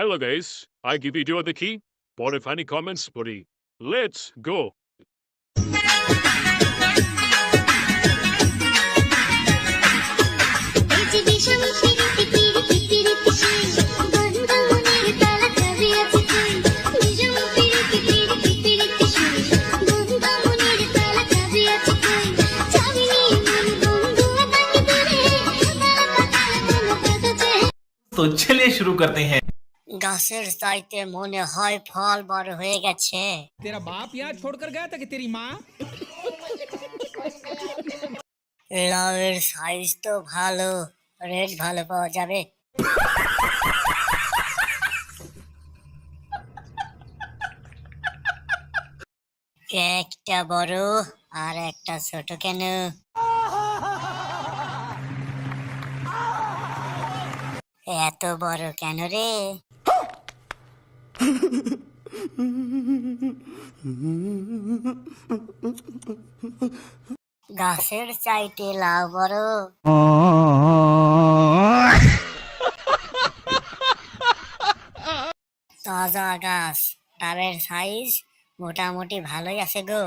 Hello guys, I give you two the key. But if any comments, buddy, let's go. तो चलिए शुरू करते हैं গাছের সাইতে মনে হয় ফল বড় হয়ে গেছে। তেরা বাপ ইয়া ছোড়কর গায়া তাকে তেরি মা লাউয়ের সাইজ তো ভালো রেট ভালো পাওয়া যাবে। একটা বড় আর একটা ছোট কেন? এত বড় কেন রে? গাছের চাইতে লাউ বড়। তাজা গাছ ডাবের সাইজ মোটামুটি ভালোই আছে গো।